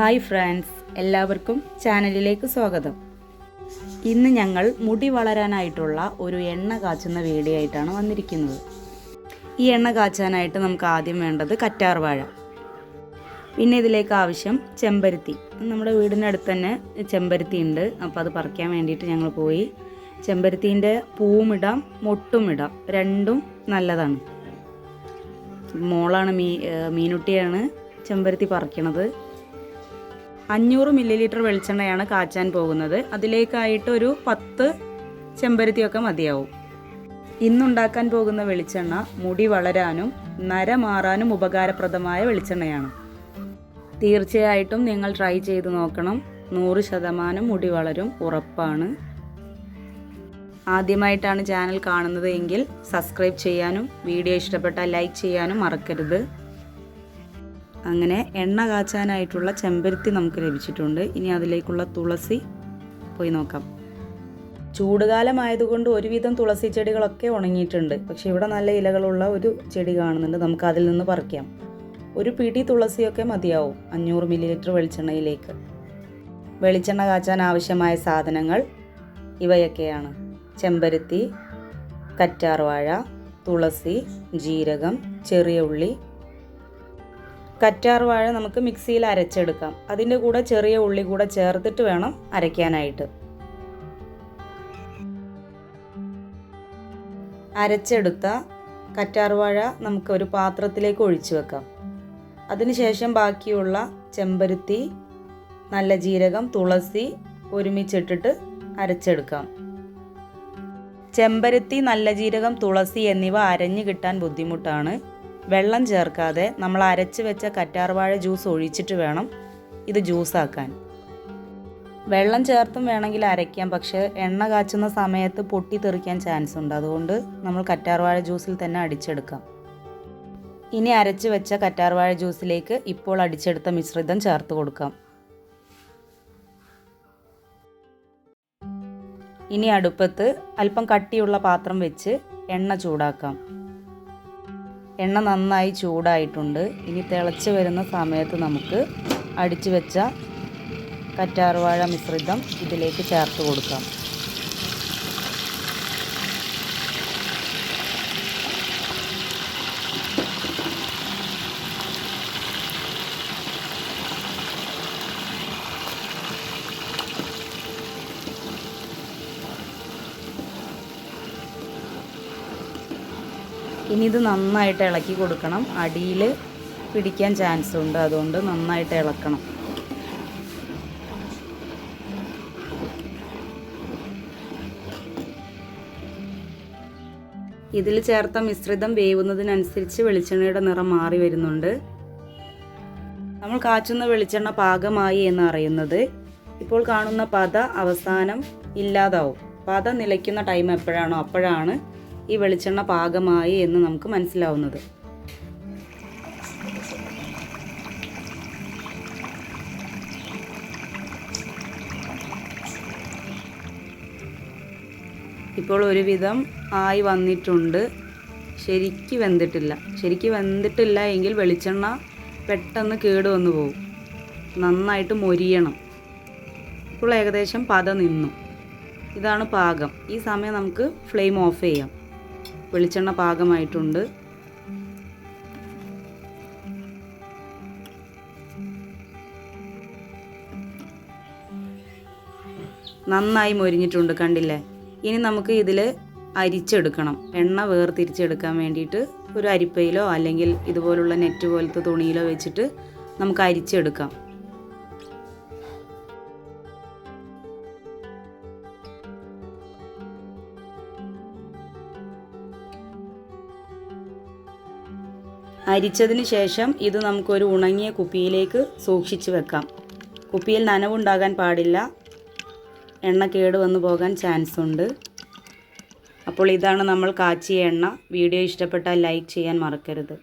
Hi friends എല്ലാവർക്കും ചാനലിലേക്ക് സ്വാഗതം. ഇന്ന് ഞങ്ങൾ മുടി വളരാനായിട്ടുള്ള ഒരു എണ്ണ കാച്ചുന്ന വീഡിയോ ആയിട്ടാണ് വന്നിരിക്കുന്നത്. ഈ എണ്ണ കാച്ചാനായിട്ട് നമുക്ക് ആദ്യം വേണ്ടത് കറ്റാർവാഴ പിന്നെ ഇതിലേക്ക് ആവശ്യം ചെമ്പരുത്തി. നമ്മുടെ വീടിനടുത്ത് തന്നെ ചെമ്പരുത്തി ഉണ്ട്. അപ്പോൾ അത് പറിക്കാൻ വേണ്ടിയിട്ട് ഞങ്ങൾ പോയി. ചെമ്പരുത്തീന്റെ പൂവുമിടാം മൊട്ടുമിടാം രണ്ടും നല്ലതാണ്. മോളാണ് മീ മീനുട്ടിയാണ് ചെമ്പരുത്തി പറിക്കണത്. അഞ്ഞൂറ് മില്ലി ലിറ്റർ വെളിച്ചെണ്ണയാണ് കാച്ചാൻ പോകുന്നത്. അതിലേക്കായിട്ട് ഒരു പത്ത് ചെമ്പരുത്തിയൊക്കെ മതിയാവും. ഇന്നുണ്ടാക്കാൻ പോകുന്ന വെളിച്ചെണ്ണ മുടി വളരാനും നര മാറാനും ഉപകാരപ്രദമായ വെളിച്ചെണ്ണയാണ്. തീർച്ചയായിട്ടും നിങ്ങൾ ട്രൈ ചെയ്ത് നോക്കണം. നൂറ് ശതമാനം മുടി വളരും ഉറപ്പാണ്. ആദ്യമായിട്ടാണ് ചാനൽ കാണുന്നത് എങ്കിൽ സബ്സ്ക്രൈബ് ചെയ്യാനും വീഡിയോ ഇഷ്ടപ്പെട്ടാൽ ലൈക്ക് ചെയ്യാനും മറക്കരുത്. അങ്ങനെ എണ്ണ കാച്ചാനായിട്ടുള്ള ചെമ്പരുത്തി നമുക്ക് ലഭിച്ചിട്ടുണ്ട്. ഇനി അതിലേക്കുള്ള തുളസി പോയി നോക്കാം. ചൂടുകാലമായതുകൊണ്ട് ഒരുവിധം തുളസി ചെടികളൊക്കെ ഉണങ്ങിയിട്ടുണ്ട്. പക്ഷെ ഇവിടെ നല്ല ഇലകളുള്ള ഒരു ചെടി കാണുന്നുണ്ട്. നമുക്ക് അതിൽ നിന്ന് പറിക്കാം. ഒരു പിടി തുളസിയൊക്കെ മതിയാവും. അഞ്ഞൂറ് മില്ലി ലിറ്റർ വെളിച്ചെണ്ണയിലേക്ക്. വെളിച്ചെണ്ണ കാച്ചാൻ ആവശ്യമായ സാധനങ്ങൾ ഇവയൊക്കെയാണ്. ചെമ്പരുത്തി കറ്റാർവാഴ തുളസി ജീരകം ചെറിയ ഉള്ളി കറ്റാർ വാഴ നമുക്ക് മിക്സിയിൽ അരച്ചെടുക്കാം. അതിന്റെ കൂടെ ചെറിയ ഉള്ളി കൂടെ ചേർത്തിട്ട് വേണം അരയ്ക്കാനായിട്ട്. അരച്ചെടുത്ത കറ്റാർ വാഴ നമുക്ക് ഒരു പാത്രത്തിലേക്ക് ഒഴിച്ചു വെക്കാം. അതിനുശേഷം ബാക്കിയുള്ള ചെമ്പരുത്തി നല്ല ജീരകം തുളസി ഒരുമിച്ചിട്ടിട്ട് അരച്ചെടുക്കാം. ചെമ്പരുത്തി നല്ല ജീരകം തുളസി എന്നിവ അരഞ്ഞു കിട്ടാൻ ബുദ്ധിമുട്ടാണ്. വെള്ളം ചേർക്കാതെ നമ്മൾ അരച്ച് വെച്ച കറ്റാർവാഴ ജ്യൂസ് ഒഴിച്ചിട്ട് വേണം ഇത് ജ്യൂസാക്കാൻ. വെള്ളം ചേർത്തും വേണമെങ്കിൽ അരയ്ക്കാം പക്ഷേ എണ്ണ കാച്ചുന്ന സമയത്ത് പൊട്ടി തെറിക്കാൻ ചാൻസ് ഉണ്ട്. അതുകൊണ്ട് നമ്മൾ കറ്റാർവാഴ ജ്യൂസിൽ തന്നെ അടിച്ചെടുക്കാം. ഇനി അരച്ച് വെച്ച കറ്റാർവാഴ ജ്യൂസിലേക്ക് ഇപ്പോൾ അടിച്ചെടുത്ത മിശ്രിതം ചേർത്ത് കൊടുക്കാം. ഇനി അടുപ്പത്ത് അല്പം കട്ടിയുള്ള പാത്രം വെച്ച് എണ്ണ ചൂടാക്കാം. എണ്ണ നന്നായി ചൂടായിട്ടുണ്ട്. ഇനി തിളച്ച് വരുന്ന സമയത്ത് നമുക്ക് അടിച്ചു വെച്ച കറ്റാർവാഴ മിശ്രിതം ഇതിലേക്ക് ചേർത്ത് കൊടുക്കാം. ഇനി ഇത് നന്നായിട്ട് ഇളക്കി കൊടുക്കണം. അടിയിൽ പിടിക്കാൻ ചാൻസ് ഉണ്ട്. അതുകൊണ്ട് നന്നായിട്ട് ഇളക്കണം. ഇതിൽ ചേർത്ത മിശ്രിതം വേവുന്നതിനനുസരിച്ച് വെളിച്ചെണ്ണയുടെ നിറം മാറി വരുന്നുണ്ട്. നമ്മൾ കാച്ചുന്ന വെളിച്ചെണ്ണ പാകമായി എന്ന് അറിയുന്നത് ഇപ്പോൾ കാണുന്ന പത അവസാനം ഇല്ലാതാവും. പത നിലയ്ക്കുന്ന ടൈം എപ്പോഴാണോ അപ്പോഴാണ് ഈ വെളിച്ചെണ്ണ പാകമായി എന്ന് നമുക്ക് മനസ്സിലാവുന്നത്. ഇപ്പോൾ ഒരുവിധം ആയി വന്നിട്ടുണ്ട്. ശരിക്ക് വെന്തിട്ടില്ല. ശരിക്ക് വെന്തിട്ടില്ല എങ്കിൽ വെളിച്ചെണ്ണ പെട്ടെന്ന് കേടുവന്നു പോകും. നന്നായിട്ട് മൊരിയണം. ഇപ്പോൾ ഏകദേശം പത നിന്നു. ഇതാണ് പാകം. ഈ സമയം നമുക്ക് ഫ്ലെയിം ഓഫ് ചെയ്യാം. വെളിച്ചെണ്ണ പാകമായിട്ടുണ്ട്. നന്നായി മൊരിഞ്ഞിട്ടുണ്ട് കണ്ടില്ലേ? ഇനി നമുക്ക് ഇതിൽ അരിച്ചെടുക്കണം. എണ്ണ വേർതിരിച്ചെടുക്കാൻ വേണ്ടിയിട്ട് ഒരു അരിപ്പയിലോ അല്ലെങ്കിൽ ഇതുപോലുള്ള നെറ്റ് പോലത്തെ തുണിയിലോ വെച്ചിട്ട് നമുക്ക് അരിച്ചെടുക്കാം. അരിച്ചതിന് ശേഷം ഇത് നമുക്കൊരു ഉണങ്ങിയ കുപ്പിയിലേക്ക് സൂക്ഷിച്ച് വെക്കാം. കുപ്പിയിൽ നനവുണ്ടാകാൻ പാടില്ല. എണ്ണ കേട് വന്നു പോകാൻ ചാൻസ് ഉണ്ട്. അപ്പോൾ ഇതാണ് നമ്മൾ കാച്ചിയ എണ്ണ. വീഡിയോ ഇഷ്ടപ്പെട്ടാൽ ലൈക്ക് ചെയ്യാൻ മറക്കരുത്.